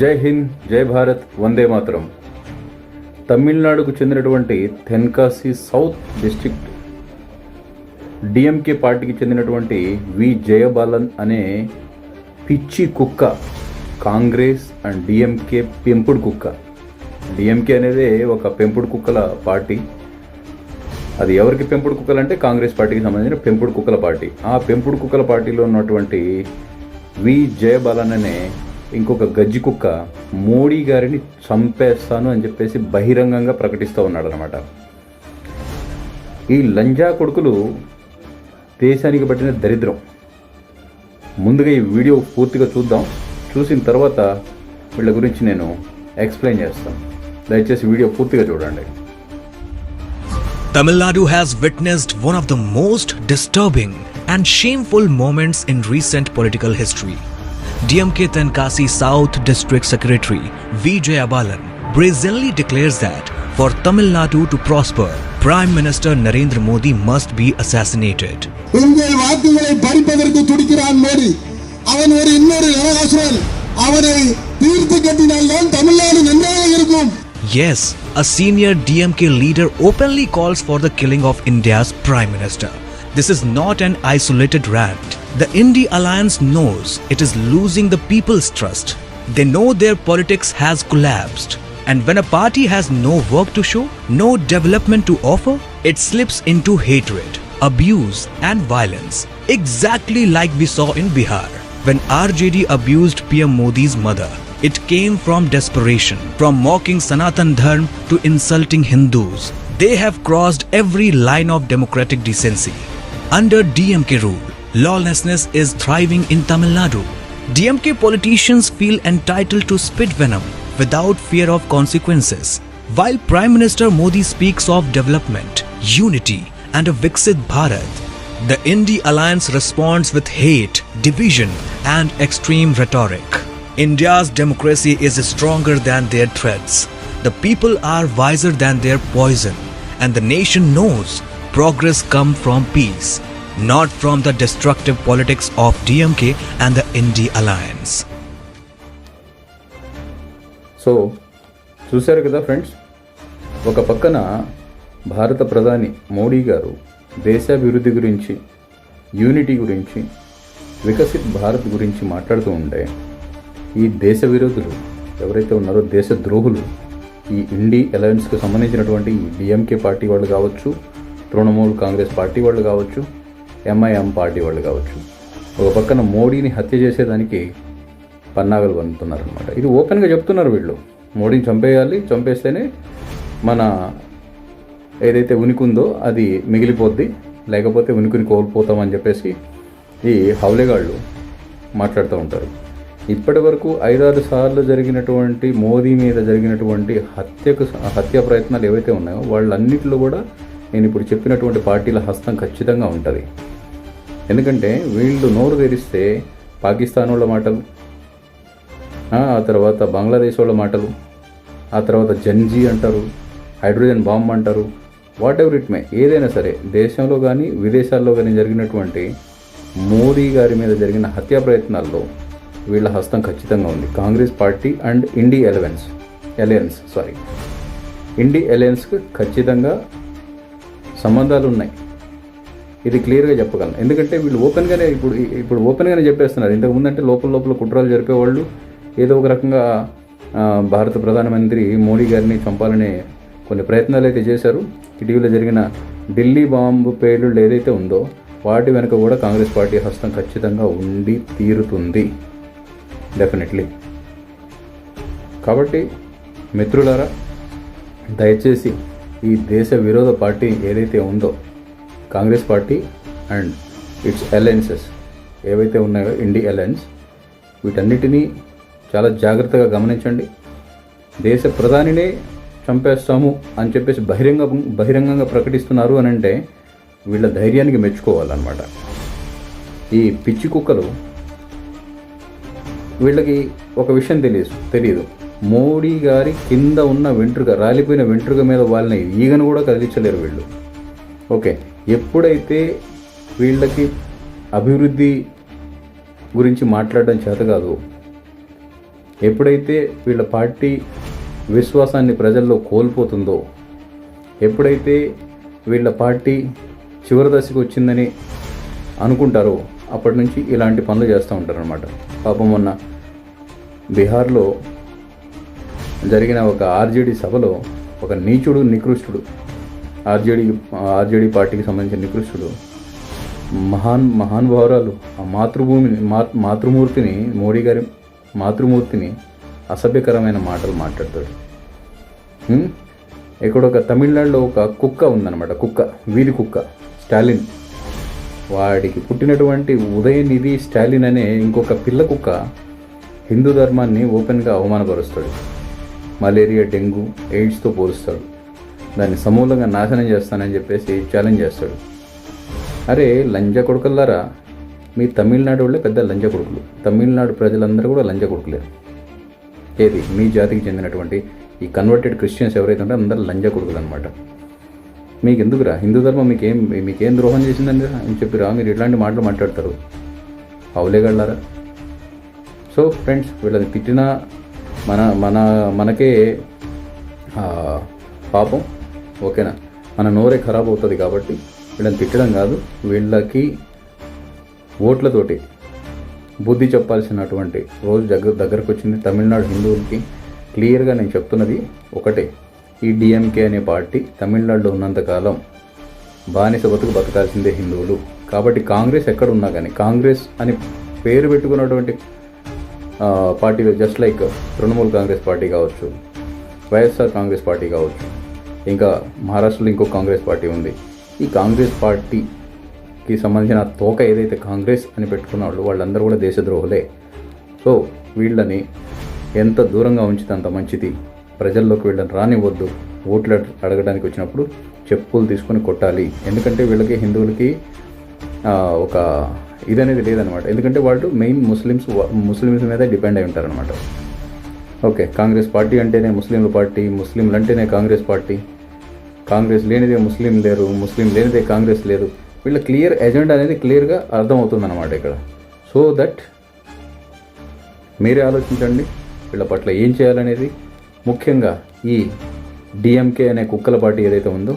జై హింద్ జై భారత్ వందే మాతరం. తమిళనాడుకు చెందినటువంటి తెన్కాసి సౌత్ డిస్ట్రిక్ట్ డిఎంకే పార్టీకి చెందినటువంటి వి జయబాలన్ అనే పిచ్చి కుక్క కాంగ్రెస్ అండ్ డిఎంకే పెంపుడు కుక్క. డిఎంకే అనేది ఒక పెంపుడు కుక్కల పార్టీ. అది ఎవరికి పెంపుడు కుక్కలు అంటే కాంగ్రెస్ పార్టీకి సంబంధించిన పెంపుడు కుక్కల పార్టీ. ఆ పెంపుడు కుక్కల పార్టీలో ఉన్నటువంటి వి జయబాలన్ అనే ఇంకొక గజ్జి కుక్క మోడీ గారిని చంపేస్తాను అని చెప్పేసి బహిరంగంగా ప్రకటిస్తూ ఉన్నాడు అనమాట ఈ లంజా కొడుకులు దేశానికి పట్టిన దరిద్రం. ముందుగా ఈ వీడియో పూర్తిగా చూద్దాం. చూసిన తర్వాత వీళ్ళ గురించి నేను ఎక్స్ప్లెయిన్ చేస్తాను. దయచేసి వీడియో పూర్తిగా చూడండి. Tamil Nadu Nadu has witnessed one of the most disturbing and shameful moments in recent political history. DMK Tenkasi South District Secretary Vijay Abalan brazenly declares that for Tamil Nadu to prosper, Prime Minister Narendra Modi must be assassinated. உங்கள் வாக்குகளை பறிப்பதற்கு துடிக்கிறான் மோடி அவன் ஒரு இன்னொரு நரகாசுரன் அவனை தீர்த்து கட்டினால்தான் தமிழ்நாடு நன்றாக இருக்கும் Yes, a senior DMK leader openly calls for the killing of India's Prime Minister. This is not an isolated rant. The Indie Alliance knows it is losing the people's trust. They know their politics has collapsed. And when a party has no work to show, no development to offer, it slips into hatred, abuse, and violence. Exactly like we saw in Bihar when RJD abused PM Modi's mother. It came from desperation, from mocking Sanatan Dharm to insulting Hindus. They have crossed every line of democratic decency. Under DMK rule, lawlessness is thriving in Tamil Nadu. DMK politicians feel entitled to spit venom without fear of consequences. While Prime Minister Modi speaks of development, unity, and a Viksit Bharat, the Indie Alliance responds with hate, division, and extreme rhetoric. India's democracy is stronger than their threats. The people are wiser than their poison, and the nation knows progress come from peace, not from the destructive politics of DMK and the ND Alliance. So చూశారు కదా friends ఒక పక్కన భారత ప్రధాని మోడీ గారు దేశాభివృద్ధి గురించి unity గురించి వికసిత్ భారత్ గురించి మాట్లాడుతూ ఉంటే ఈ దేశ విరోధులు ఎవరైతే ఉన్నారో దేశ ద్రోహులు ఈ ఇండి అలయన్స్కి సంబంధించినటువంటి ఈ డిఎంకే పార్టీ వాళ్ళు కావచ్చు తృణమూల్ కాంగ్రెస్ పార్టీ వాళ్ళు కావచ్చు ఎంఐఎం పార్టీ వాళ్ళు కావచ్చు. ఒక పక్కన మోడీని హత్య చేసేదానికి పన్నాగలు పొందుతున్నారనమాట ఇది ఓపెన్గా చెప్తున్నారు వీళ్ళు. మోడీని చంపేయాలి చంపేస్తేనే మన ఏదైతే ఉనికి ఉందో అది మిగిలిపోద్ది లేకపోతే ఉనికిని కోల్పోతామని చెప్పేసి ఈ హౌలేగాళ్ళు మాట్లాడుతూ ఉంటారు. ఇప్పటి వరకు ఐదారు సార్లు జరిగినటువంటి మోదీ మీద జరిగినటువంటి హత్యకు హత్య ప్రయత్నాలు ఏవైతే ఉన్నాయో వాళ్ళన్నింటిలో కూడా నేను ఇప్పుడు చెప్పినటువంటి పార్టీల హస్తం ఖచ్చితంగా ఉంటుంది. ఎందుకంటే వీళ్ళు నోరు తెరిస్తే పాకిస్తాన్ వాళ్ళ మాటలు ఆ తర్వాత బంగ్లాదేశ్ వాళ్ళ మాటలు ఆ తర్వాత జంజీ అంటారు హైడ్రోజన్ బాంబ్ అంటారు వాట్ ఎవర్ ఇట్ మే ఏదైనా సరే దేశంలో కానీ విదేశాల్లో కానీ జరిగినటువంటి మోదీ గారి మీద జరిగిన హత్యా ప్రయత్నాల్లో వీళ్ళ హస్తం ఖచ్చితంగా ఉంది. కాంగ్రెస్ పార్టీ అండ్ ఇండి ఎలవెన్స్ అలయన్స్ సారీ ఇండి అలయన్స్కి ఖచ్చితంగా సంబంధాలు ఉన్నాయి ఇది క్లియర్గా చెప్పగలను. ఎందుకంటే వీళ్ళు ఓపెన్గానే ఇప్పుడు ఇప్పుడు ఓపెన్గానే చెప్పేస్తున్నారు. ఇంతకుముందు అంటే లోపల లోపల కుట్రాలు జరిపేవాళ్ళు. ఏదో ఒక రకంగా భారత ప్రధానమంత్రి మోడీ గారిని చంపాలనే కొన్ని ప్రయత్నాలు అయితే చేశారు. ఇటీవల జరిగిన ఢిల్లీ బాంబు పేలుళ్ళు ఏదైతే ఉందో వాటి వెనుక కూడా కాంగ్రెస్ పార్టీ హస్తం ఖచ్చితంగా ఉండి తీరుతుంది. డెఫినెట్లీ కాబట్టి మిత్రులారా దయచేసి ఈ దేశ విరోధ పార్టీ ఏదైతే ఉందో Congress party and its alliances ఏవైతే ఉన్నాయో ఇండి అలయన్స్ వీటన్నిటినీ చాలా జాగ్రత్తగా గమనించండి. దేశ ప్రధానినే చంపేస్తాము అని చెప్పేసి బహిరంగ బహిరంగంగా ప్రకటిస్తున్నారు అని అంటే వీళ్ళ ధైర్యానికి మెచ్చుకోవాలన్నమాట. ఈ పిచ్చి కుక్కలు వీళ్ళకి ఒక విషయం తెలియదు తెలియదు. మోడీ గారి కింద ఉన్న వెంట్రుక రాలిపోయిన వెంట్రుక మీద వాళ్ళని ఈగను కూడా కదిలించలేరు వీళ్ళు. ఓకే. ఎప్పుడైతే వీళ్ళకి అభివృద్ధి గురించి మాట్లాడడం చేత కాదు ఎప్పుడైతే వీళ్ళ పార్టీ విశ్వాసాన్ని ప్రజల్లో కోల్పోతుందో ఎప్పుడైతే వీళ్ళ పార్టీ చివరి దశకు వచ్చిందని అనుకుంటారో అప్పటి నుంచి ఇలాంటి పనులు చేస్తూ ఉంటారనమాట పాపం మొన్న బీహార్లో జరిగిన ఒక ఆర్జేడీ సభలో ఒక నీచుడు నికృష్టుడు ఆర్జేడీ ఆర్జేడీ పార్టీకి సంబంధించిన నికృష్టుడు మహాన్ మహానుభావురాలు ఆ మాతృభూమిని మా మాతృమూర్తిని మోడీ గారి మాతృమూర్తిని అసభ్యకరమైన మాటలు మాట్లాడతాడు. ఇక్కడ ఒక తమిళనాడులో ఒక కుక్క ఉందన్నమాట కుక్క వీధి కుక్క స్టాలిన్. వాడికి పుట్టినటువంటి ఉదయనిధి స్టాలిన్ అనే ఇంకొక పిల్ల కుక్క హిందూ ధర్మాన్ని ఓపెన్గా అవమానపరుస్తాడు. Malaria dengue ఎయిడ్స్తో పోలుస్తాడు. దాన్ని సమూలంగా నాశనం చేస్తానని చెప్పేసి ఛాలెంజ్ చేస్తాడు. అరే లంజ కొడుకులారా మీ తమిళనాడు వాళ్ళే పెద్ద లంజ కొడుకులు. తమిళనాడు ప్రజలందరూ కూడా లంజ కొడుకులే. ఏది? మీ జాతికి చెందినటువంటి ఈ కన్వర్టెడ్ క్రిస్టియన్స్ ఎవరైతే ఉంటారో అందరూ లంజ కొడుకులు అనమాట మీకు ఎందుకురా హిందూ ధర్మం మీకేం మీకేం ద్రోహం చేసిందని అని చెప్పిరా మీరు ఇట్లాంటి మాటలు మాట్లాడతారు. అవులేగళ్ళారా? సో ఫ్రెండ్స్ వీళ్ళని తిట్టినా మన మన మనకే పాపం ఓకేనా? మన నోరే ఖరాబ్ అవుతుంది కాబట్టి వీళ్ళని తిట్టడం కాదు. వీళ్ళకి ఓట్లతోటి బుద్ధి చెప్పాల్సినటువంటి రోజు దగ్గర దగ్గరకు వచ్చింది తమిళనాడు హిందువులకి క్లియర్గా నేను చెప్తున్నది ఒకటే. ఈ డిఎంకే అనే పార్టీ తమిళనాడులో ఉన్నంతకాలం బానిస బతుకు బతకాల్సిందే హిందువులు. కాబట్టి కాంగ్రెస్ ఎక్కడ ఉన్నా కానీ కాంగ్రెస్ అని పేరు పెట్టుకున్నటువంటి పార్టీలు just like Trinamool Congress party కావచ్చు వైఎస్ఆర్ కాంగ్రెస్ పార్టీ కావచ్చు ఇంకా మహారాష్ట్రలో ఇంకో కాంగ్రెస్ పార్టీ ఉంది. ఈ కాంగ్రెస్ పార్టీకి సంబంధించిన తోక ఏదైతే కాంగ్రెస్ అని పెట్టుకున్న వాళ్ళు వాళ్ళందరూ కూడా దేశద్రోహులే. సో వీళ్ళని ఎంత దూరంగా ఉంచితే అంత మంచిది. ప్రజల్లోకి వీళ్ళని రానివ్వద్దు. ఓట్లు అడగడానికి వచ్చినప్పుడు చెప్పులు తీసుకొని కొట్టాలి. ఎందుకంటే వీళ్ళకి హిందువులకి ఒక ఇదనేది లేదనమాట ఎందుకంటే వాళ్ళు మెయిన్ ముస్లిమ్స్ ముస్లిమ్స్ మీద డిపెండ్ అయి ఉంటారనమాట ఓకే కాంగ్రెస్ పార్టీ అంటేనే ముస్లింల పార్టీ ముస్లింలు అంటేనే కాంగ్రెస్ పార్టీ. కాంగ్రెస్ లేనిదే ముస్లిం లేరు ముస్లిం లేనిదే కాంగ్రెస్ లేదు. వీళ్ళ క్లియర్ ఎజెండా అనేది క్లియర్గా అర్థమవుతుందన్నమాట ఇక్కడ. సో దట్ మీరే ఆలోచించండి వీళ్ళ పట్ల ఏం చేయాలనేది. ముఖ్యంగా ఈ డిఎంకే అనే కుక్కల పార్టీ ఏదైతే ఉందో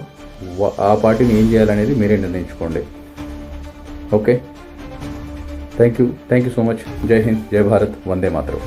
ఆ పార్టీని ఏం చేయాలనేది మీరే నిర్ణయించుకోండి. Okay? Thank you thank you so much జై హింద్ జై భారత్ వందే మాతరం